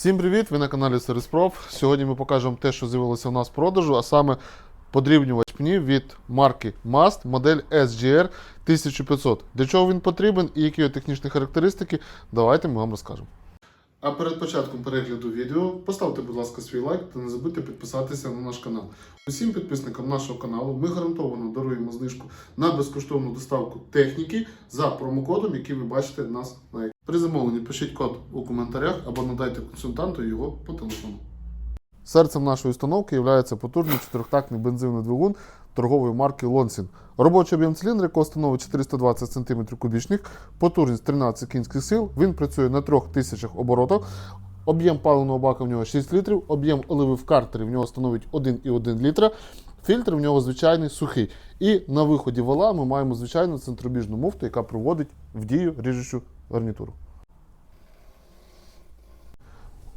Всім привіт! Ви на каналі Сервіспроф. Сьогодні ми покажемо те, що з'явилося у нас в продажу, а саме подрібнювач пнів від марки Mast, модель SGR 1500. Для чого він потрібен і які його технічні характеристики, давайте ми вам розкажемо. А перед початком перегляду відео поставте, будь ласка, свій лайк та не забудьте підписатися на наш канал. Усім підписникам нашого каналу ми гарантовано даруємо знижку на безкоштовну доставку техніки за промокодом, який ви бачите нас на екрані. При замовленні пишіть код у коментарях або надайте консультанту його по телефону. Серцем нашої установки є потужний чотирьохтактний бензинний двигун торгової марки Lonsin. Робочий об'єм циліндра, якого становить 420 см кубічних, потужність 13 кінських сил. Він працює на 3000 оборотах. Об'єм паливного бака в нього 6 літрів, об'єм оливи в картері в нього становить 1,1 літра. Фільтр в нього звичайний сухий. І на виході вала ми маємо звичайну центробіжну муфту, яка проводить в дію ріжучу гарнітуру.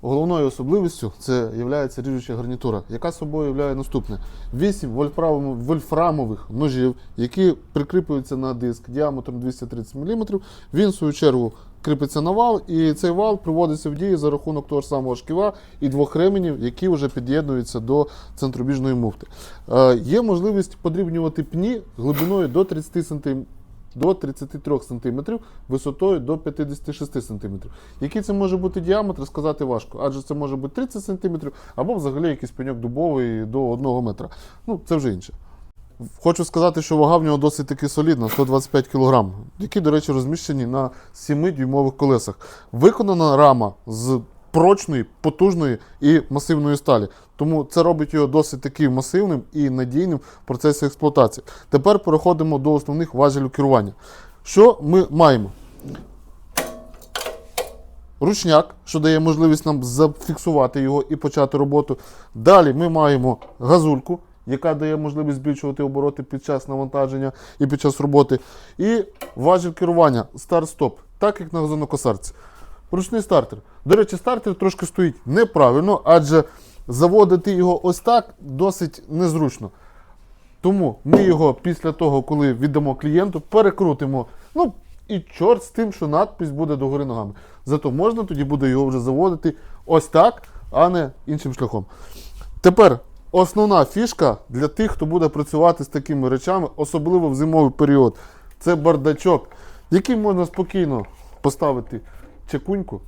Головною особливістю це є ріжуча гарнітура, яка собою являє наступне: 8 вольфрамових ножів, які прикріплюються на диск діаметром 230 мм. Він, в свою чергу, кріпиться на вал, і цей вал приводиться в дію за рахунок того ж самого шківа і двох ременів, які вже під'єднуються до центробіжної муфти. Е, є можливість подрібнювати пні глибиною до 30 см до 33 см, висотою до 56 см. Який це може бути діаметр, сказати важко, адже це може бути 30 см або взагалі якийсь пеньок дубовий до 1 метра. Ну, це вже інше. Хочу сказати, що вага в нього досить таки солідна 125 кг, які, до речі, розміщені на 7-дюймових колесах. Виконана рама з прочної, потужної і масивної сталі. Тому це робить його досить таки масивним і надійним в процесі експлуатації. Тепер переходимо до основних важелів керування. Що ми маємо? Ручняк, що дає можливість нам зафіксувати його і почати роботу. Далі ми маємо газульку, яка дає можливість збільшувати обороти під час навантаження і під час роботи. І важіль керування старт-стоп, так як на газонокосарці. Ручний стартер. До речі, стартер трошки стоїть неправильно, адже заводити його ось так досить незручно. Тому ми його після того, коли віддамо клієнту, перекрутимо. Ну, і чорт з тим, що надпись буде догори ногами. Зато можна тоді буде його вже заводити ось так, а не іншим шляхом. Тепер основна фішка для тих, хто буде працювати з такими речами, особливо в зимовий період, це бардачок, який можна спокійно поставити чекуньку,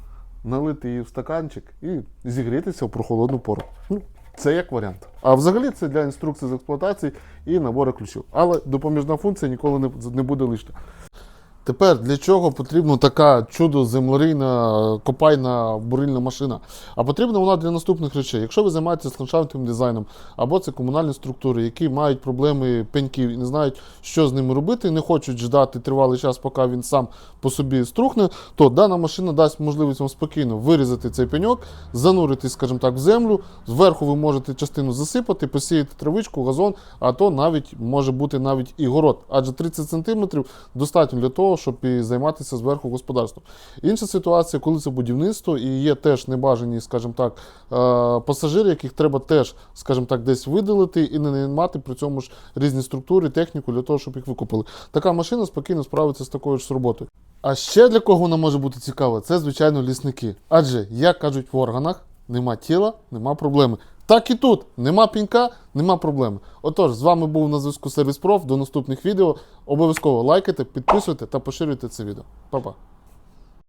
налити її в стаканчик і зігрітися в прохолодну пору. Ну, це як варіант. А взагалі це для інструкції з експлуатації і набору ключів. Але допоміжна функція ніколи не, буде лишня. Тепер для чого потрібна така чудо землерійна копайна бурильна машина? А потрібна вона для наступних речей. Якщо ви займаєтеся ландшафтним дизайном, або це комунальні структури, які мають проблеми пеньків і не знають, що з ними робити, не хочуть ждати тривалий час, поки він сам по собі струхне, то дана машина дасть можливість вам спокійно вирізати цей пеньок, занурити, скажімо так, в землю. Зверху ви можете частину засипати, посіяти травичку, газон, а то навіть може бути навіть і город. Адже 30 см достатньо для того, щоб і займатися зверху господарством. Інша ситуація, коли це будівництво і є теж небажані, скажімо так, е, пасажири, яких треба теж, скажімо так, десь видалити і не мати при цьому ж різні структури, техніку для того, щоб їх викупили. Така машина спокійно справиться з такою ж роботою. А ще для кого вона може бути цікава, це звичайно лісники. Адже, як кажуть в органах, нема тіла, нема проблеми. Так і тут нема пінька, нема проблеми. Отож, з вами був на зв'язку Сервіс Проф. До наступних відео. Обов'язково лайкайте, підписуйте та поширюйте це відео. Па-па.